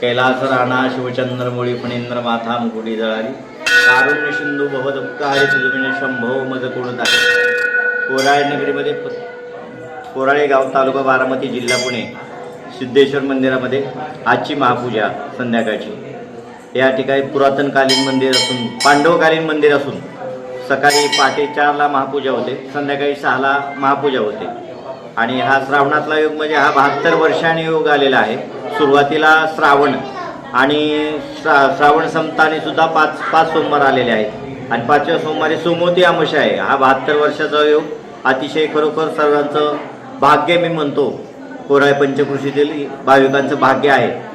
कैलास राणा शिवचंद्र मुळी फणींद्र माथा मुकुटी जळाली कारुण्य सिंधू भवदुःखारी तुझमिने शंभो मज कुळत आहे कोराळे नगरीमध्ये प- कोराळे गाव तालुका बारामती जिल्हा पुणे सिद्धेश्वर मंदिरामध्ये आजची महापूजा संध्याकाळची. या ठिकाणी पुरातनकालीन मंदिर असून पांडवकालीन मंदिर असून सकाळी पहाटे चारला महापूजा होते संध्याकाळी सहाला महापूजा होते. आणि हा श्रावणातला योग म्हणजे हा बहात्तर वर्षाने योग आलेला आहे. सुरुवातीला श्रावण आणि श्रा श्रावण संपताने सुद्धा पाच पाच सोमवार आलेले आहेत. आणि पाचव्या सोमवारी सोमवती अमावस्या आहे. हा बहात्तर वर्षाचा योग अतिशय खरोखर सर्वांचं भाग्य मी म्हणतो. कोराय पंचकृषीतील भाविकांचं भाग्य आहे.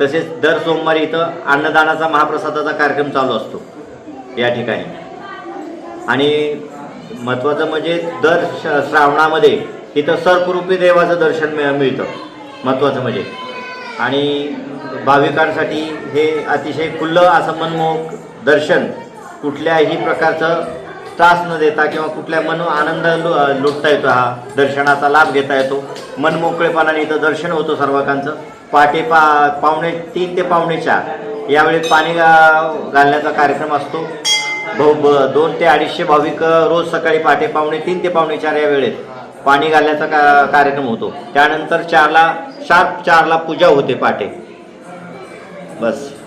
तसेच दर सोमवारी इथं अन्नदानाचा महाप्रसादाचा कार्यक्रम चालू असतो. या ठिकाणी. आणि महत्त्वाचं म्हणजे दर श- श्रावणामध्ये इथं सर्परूपी देवाचं दर्शन मिळ मिळतं. महत्त्वाचं म्हणजे. आणि भाविकांसाठी हे अतिशय खुल्लं असं मनमोहक दर्शन कुठल्याही प्रकारचं त्रास न देता किंवा कुठल्या मन आनंद लु लुटता येतो हा दर्शनाचा लाभ घेता येतो. मनमोकळेपणाने इथं दर्शन होतं सर्वकांचं पहाटे पा पावणे तीन ते पावणे चार. यावेळी पाणी गा- घालण्याचा कार्यक्रम असतो. भाऊ ब दोन ते अडीचशे भाविक रोज सकाळी पहाटे पावणे तीन ते पावणे चार या वेळेत पाणी घालण्याचा का कार्यक्रम होतो. त्यानंतर चारला शार्प चारला पूजा होते पाटे. बस.